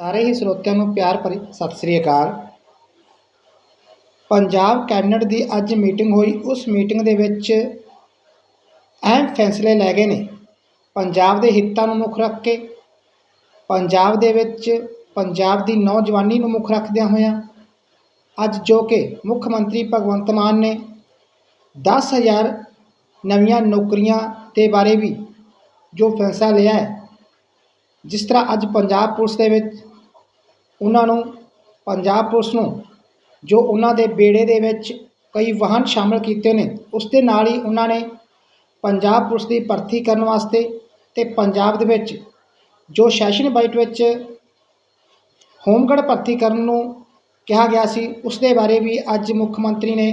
ਸਾਰੇ ਹੀ ਸਰੋਤਿਆਂ ਨੂੰ ਪਿਆਰ ਭਰੀ ਸਤਿ ਸ੍ਰੀ ਅਕਾਲ। ਪੰਜਾਬ ਕੈਬਨਿਟ ਦੀ ਅੱਜ ਮੀਟਿੰਗ ਹੋਈ। ਉਸ ਮੀਟਿੰਗ ਦੇ ਵਿੱਚ ਅਹਿਮ ਫੈਸਲੇ ਲੈ ਗਏ ਨੇ। ਪੰਜਾਬ ਦੇ ਹਿੱਤਾਂ ਨੂੰ ਮੁੱਖ ਰੱਖ ਕੇ, ਪੰਜਾਬ ਦੇ ਵਿੱਚ ਪੰਜਾਬ ਦੀ ਨੌਜਵਾਨੀ ਨੂੰ ਮੁੱਖ ਰੱਖਦਿਆਂ ਹੋਇਆਂ ਅੱਜ ਜੋ ਕਿ ਮੁੱਖ ਮੰਤਰੀ ਭਗਵੰਤ ਮਾਨ ਨੇ 10000 ਨਵੀਆਂ ਨੌਕਰੀਆਂ ਦੇ ਬਾਰੇ ਵੀ ਜੋ ਫੈਸਲਾ ਲਿਆ ਹੈ, ਜਿਸ ਤਰ੍ਹਾਂ ਅੱਜ ਪੰਜਾਬ ਪੁਲਿਸ ਦੇ ਵਿੱਚ ਉਹਨਾਂ ਨੂੰ, ਪੰਜਾਬ ਪੁਲਿਸ ਨੂੰ, ਜੋ ਉਹਨਾਂ ਦੇ ਬੇੜੇ ਦੇ ਵਿੱਚ ਕਈ ਵਾਹਨ ਸ਼ਾਮਲ ਕੀਤੇ ਨੇ, ਉਸ ਦੇ ਨਾਲ ਹੀ ਉਹਨਾਂ ਨੇ ਪੰਜਾਬ ਪੁਲਿਸ ਦੀ ਭਰਤੀ ਕਰਨ ਵਾਸਤੇ ਅਤੇ ਪੰਜਾਬ ਦੇ ਵਿੱਚ ਜੋ ਸੈਸ਼ਨ ਬਾਈਟ ਵਿੱਚ ਹੋਮਗਾਰਡ ਭਰਤੀ ਕਰਨ ਨੂੰ ਕਿਹਾ ਗਿਆ ਸੀ, ਉਸ ਦੇ ਬਾਰੇ ਵੀ ਅੱਜ ਮੁੱਖ ਮੰਤਰੀ ਨੇ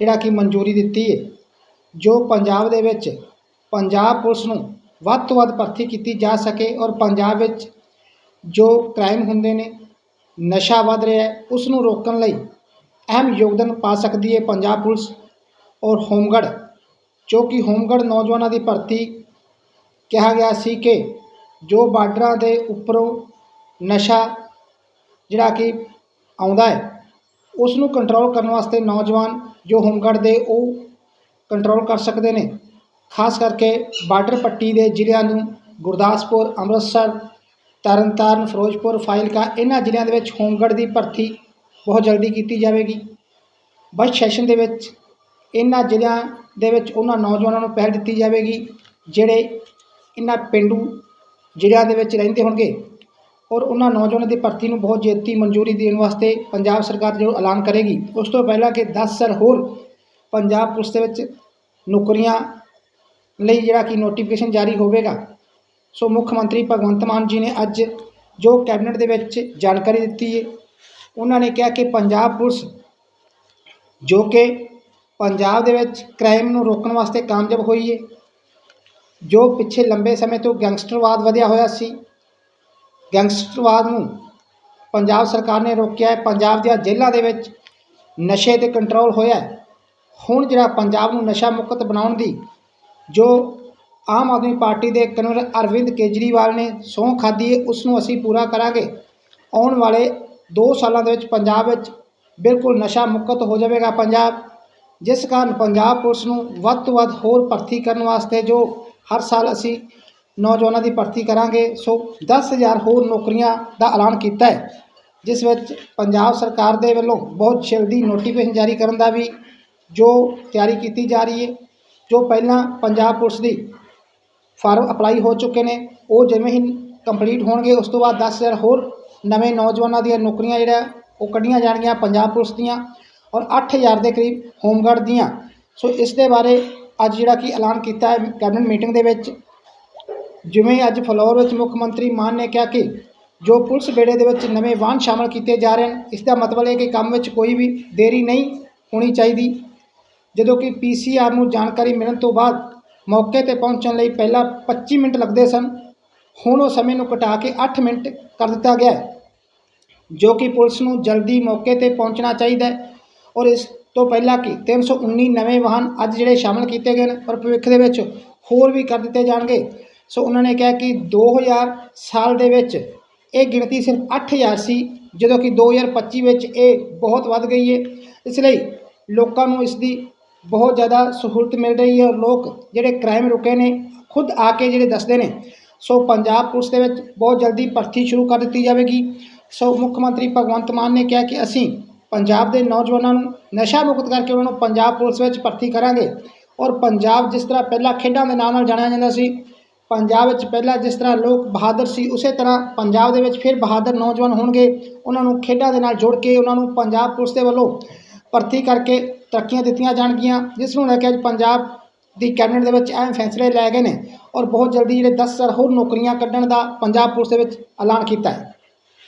ਜਿਹੜਾ ਕਿ ਮਨਜ਼ੂਰੀ ਦਿੱਤੀ ਹੈ, ਜੋ ਪੰਜਾਬ ਦੇ ਵਿੱਚ ਪੰਜਾਬ ਪੁਲਿਸ ਨੂੰ ਵੱਧ ਤੋਂ ਵੱਧ ਭਰਤੀ ਕੀਤੀ ਜਾ ਸਕੇ ਔਰ ਪੰਜਾਬ ਵਿੱਚ ਜੋ ਕ੍ਰਾਈਮ ਹੁੰਦੇ ਨੇ ਨਸ਼ਾ ਵੱਧ ਰਿਹਾ ਹੈ ਉਸ ਨੂੰ ਰੋਕਣ ਲਈ ਅਹਿਮ ਯੋਗਦਾਨ ਪਾ ਸਕਦੀ ਹੈ ਪੰਜਾਬ ਪੁਲਿਸ ਔਰ ਹੋਮਗਾਰਡ ਜੋ ਕਿ ਹੋਮਗਾਰਡ ਨੌਜਵਾਨਾਂ ਦੀ ਭਰਤੀ ਕਿਹਾ ਗਿਆ ਸੀ ਕਿ ਜੋ ਬਾਰਡਰਾਂ ਦੇ ਉੱਪਰੋਂ ਨਸ਼ਾ ਜਿਹੜਾ ਕਿ ਆਉਂਦਾ ਹੈ ਉਸ ਨੂੰ ਕੰਟਰੋਲ ਕਰਨ ਵਾਸਤੇ ਨੌਜਵਾਨ ਜੋ ਹੋਮਗਾਰਡ ਦੇ ਉਹ ਕੰਟਰੋਲ ਕਰ ਸਕਦੇ ਨੇ, ਖਾਸ ਕਰਕੇ ਬਾਰਡਰ ਪੱਟੀ ਦੇ ਜ਼ਿਲ੍ਹਿਆਂ ਨੂੰ ਗੁਰਦਾਸਪੁਰ, ਅੰਮ੍ਰਿਤਸਰ ਤਰਨਤਾਰਨ ਫਿਰੋਜ਼ਪੁਰ ਫਾਜ਼ਿਲਕਾ, ਇਹਨਾਂ ਜ਼ਿਲ੍ਹਿਆਂ ਦੇ ਵਿੱਚ ਹੋਮਗਾਰਡ ਦੀ ਭਰਤੀ ਬਹੁਤ ਜਲਦੀ ਕੀਤੀ ਜਾਵੇਗੀ। ਬਸ ਸੈਸ਼ਨ ਦੇ ਵਿੱਚ, ਇਹਨਾਂ ਜ਼ਿਲ੍ਹਿਆਂ ਦੇ ਵਿੱਚ ਉਹਨਾਂ ਨੌਜਵਾਨਾਂ ਨੂੰ ਪਹਿਲ ਦਿੱਤੀ ਜਾਵੇਗੀ, ਜਿਹੜੇ ਇਹਨਾਂ ਪਿੰਡੂ ਜ਼ਿਲ੍ਹਿਆਂ ਦੇ ਵਿੱਚ ਰਹਿੰਦੇ ਹੋਣਗੇ ਔਰ ਉਹਨਾਂ ਨੌਜਵਾਨਾਂ ਦੀ ਭਰਤੀ ਨੂੰ ਬਹੁਤ ਜੇਤੀ ਮਨਜ਼ੂਰੀ ਦੇਣ ਵਾਸਤੇ ਪੰਜਾਬ ਸਰਕਾਰ ਜੋ ਐਲਾਨ ਕਰੇਗੀ। ਉਸ ਤੋਂ ਪਹਿਲਾਂ ਕਿ 10 ਸਰ ਹੋਰ ਪੰਜਾਬ ਪੁਲਿਸ ਦੇ ਵਿੱਚ ਨੌਕਰੀਆਂ ਲਈ ਜਿਹੜਾ ਕਿ ਨੋਟੀਫਿਕੇਸ਼ਨ ਜਾਰੀ ਹੋਵੇਗਾ। ਸੋ ਮੁੱਖ ਮੰਤਰੀ ਭਗਵੰਤ ਮਾਨ ਜੀ ਨੇ ਅੱਜ ਜੋ ਕੈਬਨਿਟ ਦੇ ਵਿੱਚ ਜਾਣਕਾਰੀ ਦਿੱਤੀ ਹੈ, ਉਹਨਾਂ ਨੇ ਕਿਹਾ ਕਿ ਪੰਜਾਬ ਪੁਲਿਸ ਜੋ ਕਿ ਪੰਜਾਬ ਦੇ ਵਿੱਚ ਕ੍ਰਾਈਮ ਨੂੰ ਰੋਕਣ ਵਾਸਤੇ ਕਾਮਯਾਬ ਹੋਈ ਹੈ, ਜੋ ਪਿੱਛੇ ਲੰਬੇ ਸਮੇਂ ਤੋਂ ਗੈਂਗਸਟਰਵਾਦ ਵਧਿਆ ਹੋਇਆ ਸੀ, ਗੈਂਗਸਟਰਵਾਦ ਨੂੰ ਪੰਜਾਬ ਸਰਕਾਰ ਨੇ ਰੋਕਿਆ ਹੈ, ਪੰਜਾਬ ਦੀਆਂ ਜੇਲ੍ਹਾਂ ਦੇ ਵਿੱਚ ਨਸ਼ੇ ਤੇ ਕੰਟਰੋਲ ਹੋਇਆ ਹੁਣ ਜਿਹੜਾ ਪੰਜਾਬ ਨੂੰ ਨਸ਼ਾ ਮੁਕਤ ਬਣਾਉਣ ਦੀ ਜੋ ਆਮ ਆਦਮੀ ਪਾਰਟੀ ਦੇ ਕਨਵਰ ਅਰਵਿੰਦ ਕੇਜਰੀਵਾਲ ਨੇ ਸਹੁੰ ਖਾਧੀ ਹੈ, ਉਸ ਨੂੰ ਅਸੀਂ ਪੂਰਾ ਕਰਾਂਗੇ। ਆਉਣ ਵਾਲੇ 2 ਸਾਲਾਂ ਦੇ ਵਿੱਚ ਪੰਜਾਬ ਵਿੱਚ ਬਿਲਕੁਲ ਨਸ਼ਾ ਮੁਕਤ ਹੋ ਜਾਵੇਗਾ ਪੰਜਾਬ, ਜਿਸ ਕਾਰਨ ਪੰਜਾਬ ਪੁਲਿਸ ਨੂੰ ਵੱਧ ਤੋਂ ਵੱਧ ਹੋਰ ਭਰਤੀ ਕਰਨ ਵਾਸਤੇ ਜੋ ਹਰ ਸਾਲ ਅਸੀਂ ਨੌਜਵਾਨਾਂ ਦੀ ਭਰਤੀ ਕਰਾਂਗੇ, ਸੋ 10000 ਹੋਰ ਨੌਕਰੀਆਂ ਦਾ ਐਲਾਨ ਕੀਤਾ ਹੈ, ਜਿਸ ਵਿੱਚ ਪੰਜਾਬ ਸਰਕਾਰ ਦੇ ਵੱਲੋਂ ਬਹੁਤ ਜਲਦੀ ਨੋਟੀਫਿਕੇਸ਼ਨ ਜਾਰੀ ਕਰਨ ਦਾ ਵੀ ਜੋ ਤਿਆਰੀ ਕੀਤੀ ਜਾ ਰਹੀ ਹੈ, ਜੋ ਪਹਿਲਾਂ ਪੰਜਾਬ ਪੁਲਿਸ ਦੀ ਫਾਰਮ ਅਪਲਾਈ ਹੋ ਚੁੱਕੇ ਨੇ। ਉਹ ਜਿਵੇਂ ਹੀ ਕੰਪਲੀਟ ਹੋਣਗੇ, ਉਸ ਤੋਂ ਬਾਅਦ 10000 ਹੋਰ ਨਵੇਂ ਨੌਜਵਾਨਾਂ ਦੀਆਂ ਨੌਕਰੀਆਂ ਜਿਹੜਾ, ਉਹ ਕੱਢੀਆਂ ਜਾਣਗੀਆਂ ਪੰਜਾਬ ਪੁਲਿਸ ਦੀਆਂ ਔਰ 8000 ਦੇ ਕਰੀਬ ਹੋਮਗਾਰਡ ਦੀਆਂ। ਸੋ ਇਸ ਦੇ ਬਾਰੇ ਅੱਜ ਜਿਹੜਾ ਕਿ ਐਲਾਨ ਕੀਤਾ ਹੈ ਕੈਬਨਿਟ ਮੀਟਿੰਗ ਦੇ ਵਿੱਚ। ਜਿਵੇਂ ਅੱਜ ਫਲੋਰ ਵਿੱਚ ਮੁੱਖ ਮੰਤਰੀ ਮਾਨ ਨੇ ਕਿਹਾ ਕਿ ਜੋ ਪੁਲਿਸ ਬੇੜੇ ਦੇ ਵਿੱਚ ਨਵੇਂ ਵਾਹਨ ਸ਼ਾਮਲ ਕੀਤੇ ਜਾ ਰਹੇ ਹਨ, ਇਸ ਦਾ ਮਤਲਬ ਹੈ ਕਿ ਕੰਮ ਵਿੱਚ ਕੋਈ ਵੀ ਦੇਰੀ ਨਹੀਂ ਹੋਣੀ ਚਾਹੀਦੀ। ਜਦੋਂ ਕਿ ਪੀਸੀਆਰ ਨੂੰ ਜਾਣਕਾਰੀ ਮਿਲਣ ਤੋਂ ਬਾਅਦ ਮੌਕੇ ਤੇ ਪਹੁੰਚਣ ਲਈ ਪਹਿਲਾਂ 25 ਮਿੰਟ ਲੱਗਦੇ ਸਨ। ਹੁਣ ਉਹ ਸਮੇਂ ਨੂੰ ਘਟਾ ਕੇ 8 ਮਿੰਟ ਕਰ ਦਿੱਤਾ ਗਿਆ ਹੈ, ਜੋ ਕਿ ਪੁਲਿਸ ਨੂੰ ਜਲਦੀ ਮੌਕੇ ਤੇ ਪਹੁੰਚਣਾ ਚਾਹੀਦਾ ਹੈ। ਔਰ ਇਸ ਤੋਂ ਪਹਿਲਾਂ ਕਿ 319 ਨਵੇਂ ਵਾਹਨ ਅੱਜ ਜਿਹੜੇ ਸ਼ਾਮਲ ਕੀਤੇ ਗਏ ਨੇ ਔਰ ਭਵਿੱਖ ਦੇ ਵਿੱਚ ਹੋਰ ਵੀ ਕਰ ਦਿੱਤੇ ਜਾਣਗੇ। ਸੋ ਉਹਨਾਂ ਨੇ ਕਿਹਾ ਕਿ 2000 ਸਾਲ ਦੇ ਵਿੱਚ ਇਹ ਗਿਣਤੀ ਸਿਰਫ 8000 ਸੀ, ਜਦੋਂ ਕਿ 2025 ਵਿੱਚ ਇਹ ਬਹੁਤ ਵੱਧ ਗਈ ਹੈ। ਇਸ ਲਈ ਲੋਕਾਂ ਨੂੰ ਇਸ ਦੀ ਬਹੁਤ ਜ਼ਿਆਦਾ ਸਹੂਲਤ ਮਿਲ ਰਹੀ ਹੈ ਔਰ ਲੋਕ ਜਿਹੜੇ ਕ੍ਰਾਈਮ ਰੁਕੇ ਨੇ, ਖੁਦ ਆ ਕੇ ਜਿਹੜੇ ਦੱਸਦੇ ਨੇ। ਸੋ ਪੰਜਾਬ ਪੁਲਿਸ ਦੇ ਵਿੱਚ ਬਹੁਤ ਜਲਦੀ ਭਰਤੀ ਸ਼ੁਰੂ ਕਰ ਦਿੱਤੀ ਜਾਵੇਗੀ। ਸੋ ਮੁੱਖ ਮੰਤਰੀ ਭਗਵੰਤ ਮਾਨ ਨੇ ਕਿਹਾ ਕਿ ਅਸੀਂ ਪੰਜਾਬ ਦੇ ਨੌਜਵਾਨਾਂ ਨੂੰ ਨਸ਼ਾ ਮੁਕਤ ਕਰਕੇ ਉਹਨਾਂ ਨੂੰ ਪੰਜਾਬ ਪੁਲਿਸ ਵਿੱਚ ਭਰਤੀ ਕਰਾਂਗੇ। ਔਰ ਪੰਜਾਬ ਜਿਸ ਤਰ੍ਹਾਂ ਪਹਿਲਾਂ ਖੇਡਾਂ ਦੇ ਨਾਂ ਨਾਲ ਜਾਣਿਆ ਜਾਂਦਾ ਸੀ, ਪੰਜਾਬ ਵਿੱਚ ਪਹਿਲਾਂ ਜਿਸ ਤਰ੍ਹਾਂ ਲੋਕ ਬਹਾਦਰ ਸੀ, ਉਸੇ ਤਰ੍ਹਾਂ ਪੰਜਾਬ ਦੇ ਵਿੱਚ ਫਿਰ ਬਹਾਦਰ ਨੌਜਵਾਨ ਹੋਣਗੇ। ਉਹਨਾਂ ਨੂੰ ਖੇਡਾਂ ਦੇ ਨਾਲ ਜੋੜ ਕੇ ਉਹਨਾਂ ਨੂੰ ਪੰਜਾਬ ਪੁਲਿਸ ਦੇ ਵੱਲੋਂ ਭਰਤੀ ਕਰਕੇ ਤਰੱਕੀਆਂ ਦਿੱਤੀਆਂ ਜਾਣਗੀਆਂ, ਜਿਸ ਨੂੰ ਲੈ ਕੇ ਅੱਜ ਪੰਜਾਬ ਦੀ ਕੈਬਨਿਟ ਦੇ ਵਿੱਚ ਅਹਿਮ ਫੈਸਲੇ ਲਏ ਗਏ ਨੇ ਔਰ ਬਹੁਤ ਜਲਦੀ ਜਿਹੜੇ 10 ਹਜ਼ਾਰ ਹੋਰ ਨੌਕਰੀਆਂ ਕੱਢਣ ਦਾ ਪੰਜਾਬ ਪੁਲਿਸ ਦੇ ਵਿੱਚ ਐਲਾਨ ਕੀਤਾ ਹੈ।